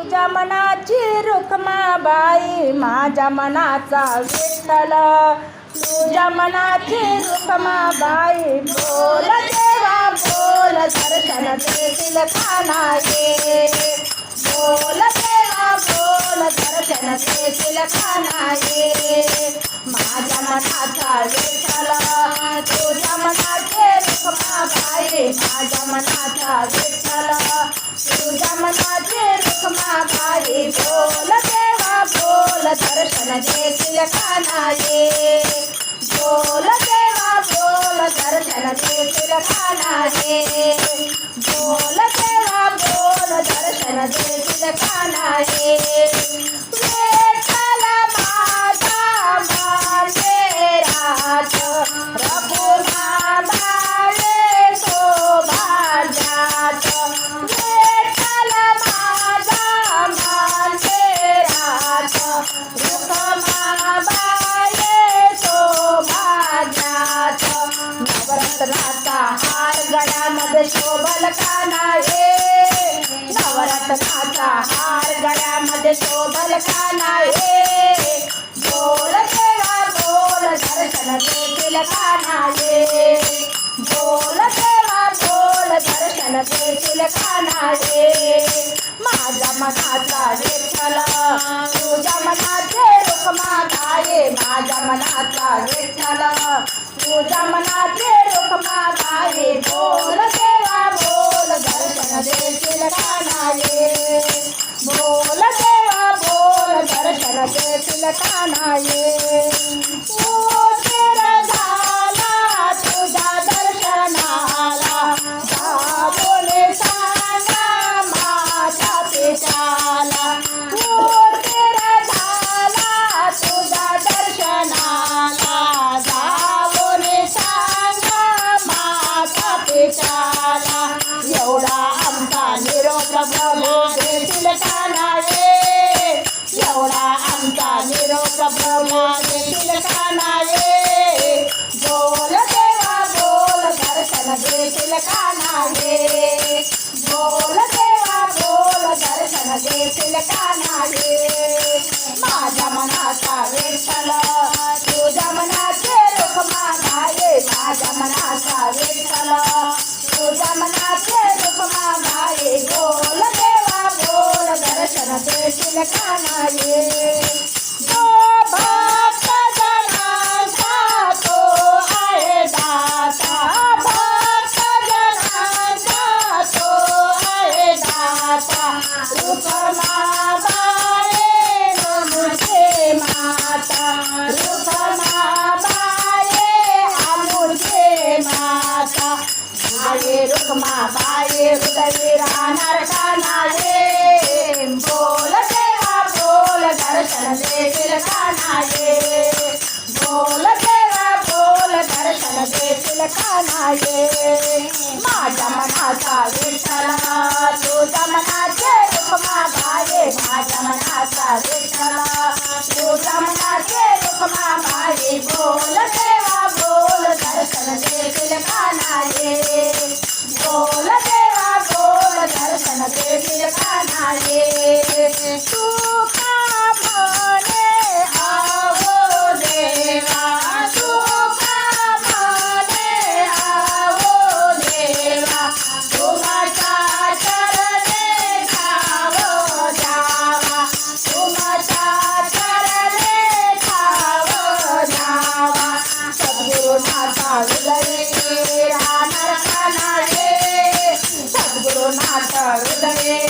तुझ्या मनाची रुखमाबाई माझ्या मनाचा विठ्ठल. तुझ्या मनाची रुखमाबाई बोल देवा, बोल. दर्शन खाना ये बोल देवा, बोल. दर्शन देतील खाना ये माझ्या मनाचा विठ्ठल. तुझ्या मनाचे रुखमाबाई दर्शन देतील खाना ये बोल देवा बोल दर्शन देतील खाना ये बोल देवा बोल शोभल काना ये नवरत्नाचा हार गळ्यामध्ये शोभल काना ये बोल देवा बोल दर्शन देतील काना ये बोल देवा बोल दर्शन देतील काना ये माझ्या मनाचा विठ्ठल तुझ्या मनाचे रुक्मा गाये माझ्या मनाचा विठ्ठल तुझ्या मनाचे दर्शन ये उशीर झाला तुझ्या दर्शनाला. जाऊन सांगा माझ्या पित्याला उशीर झाला तुझ्या दर्शनाला. जाऊन सांगा माझ्या पित्याला एवढा आमचा निरोप प्रभू दर्शन देतील काना ये माझ्या मनाचा विठ्ठल तुझ्या मनाचे रुखमा गाये माझ्या मनाचा विठ्ठल तुझ्या मनाचे रुखमा गाये बोल देवा, बोल दर्शन दे काना ये बाये हृदय राहणार कानाये बोल देवा बोल, दर्शन देतील कानाये बोल देवा बोल, दर्शन देतील कानाये माझ्या मनाचा विठ्ठला तुझ्या मनाचे रुखमा गाये माझ्या मनाचा विठ्ठला 啊，老大爷